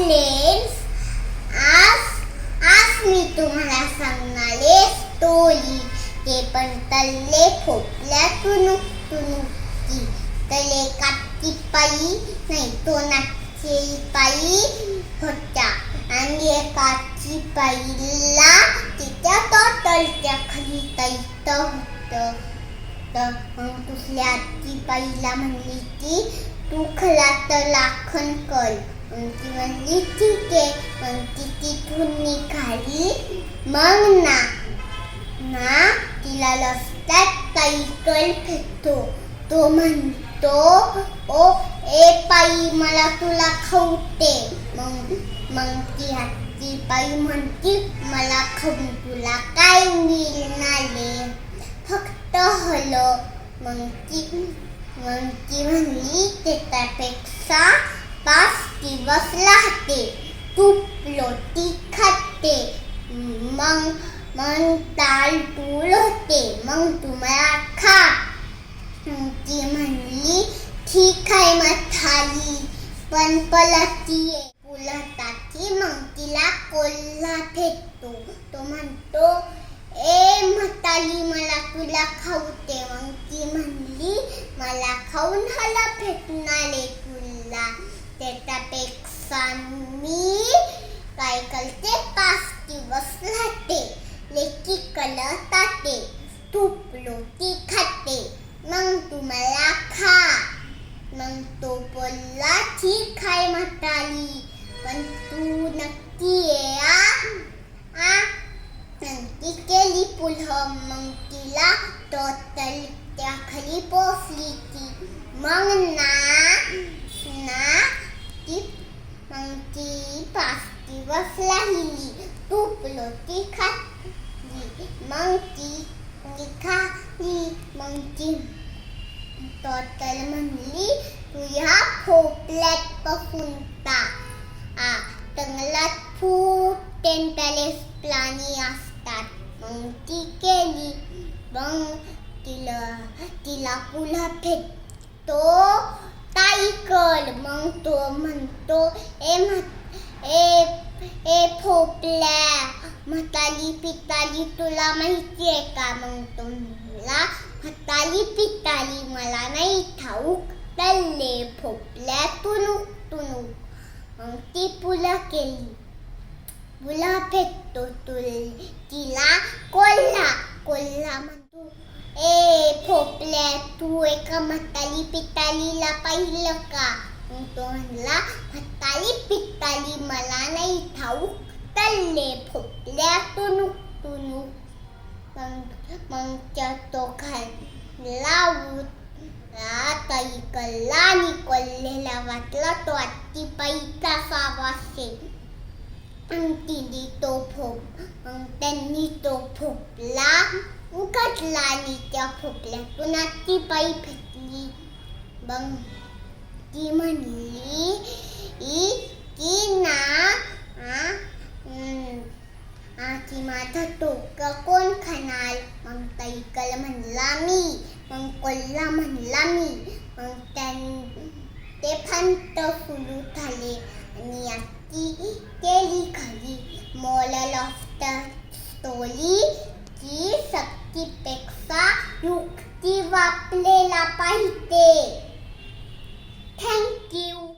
Friends आज आज मी तुम्हाला सांगणारे स्टोरी ते पण तल्ले खोपल्यातून तुनुकी तले काठी पायी नाही तो नाची पायी होता आणि एकाची पायीला तिच्या तोटलच्या खाली तैत होतं तर दुसऱ्या बाईला म्हणली की, तू खला तर लाखन कर मग ती म्हणली ठीक आहे मग ती तिथून निघाली मग ना ना तिला रस्त्यात सायकल फेकतो. तो म्हणतो ओ ए पाई मला तुला खवते. मग मग ती हत्ती पाई म्हणती मला खाऊन तुला काय मिळणारे फक्त हल. मग ती मग ती म्हणली त्याच्यापेक्षा पाच दिवस राहते. तूप लोटी खाते. मग मग ताल तूळ होते. मग तुम्हाला खा. ती म्हणली ठीक आहे मग थाली पण पलती पुलताची मग तिला कोल्हा फेकतो. तो म्हणतो ए म्हाताली मला तुला खाऊते मग ती म्हणली मला खाऊन हाला फेकणारे तुला. त्याच्यापेक्षा मी काय करते पाच दिवस राहते. लेकी कलताते तूप लोटी खाते. मग तुम्हाला खा. मग तो बोलला ठीक आहे म्हणाली पण तू नक्की ये आ? नक्की केली पुलह मग तिला टोटल त्या खाली पोचली ती मग ना ना ती म्हणजे मग ती पाच दिवस राहिली तूप ती खाल्ली. मग ती निघाली मग ती टॉटल म्हणली तू ह्या खोपल्यात पासून ता. आ जंगलात खूप टेंटलेस प्राणी असतात. मग ती केली. मग तिला तिला पुन्हा फेकतो. कर मग तो म्हणतो ए म्हा- ए ए फोपल्या म्हाताली पिताली तुला माहिती आहे का मग तो म्हणला म्हाताली पिताली मला नाही ठाऊक तल्ले फोपल्या तुनुक तुनुक मग ती पुला केली पुला फेकतो तुल तिला कोल्हा कोल्हा म्हणतो ए फोपल्या तू एका म्हाताली पितालीला पाहिलं का? मग तो म्हणला म्हाताली पिताली मला नाही ठाऊक. तल्ले फोपल्या तुनुक तुनुक मग मग त्या तो खाल्ला ताई कल्ला आणि कोल्हेला वाटला तो आत्ती बाईचा सावासे तिने तो फोप मग त्यांनी तो फोपला उघडला लाली त्या आत ती बाई फेकली मग ती म्हणली की ना की माझं टोकं कोण खाणार? मग ताईकल म्हणला मी. मग कोल्हा म्हणला मी. मग त्यां ते फंत फुलू झाले आणि आत्ती केली खाली. मॉल ऑफ द स्टोरी की शक्तीपेक्षा युक्ती वापलेला पाहिजे. थँक्यू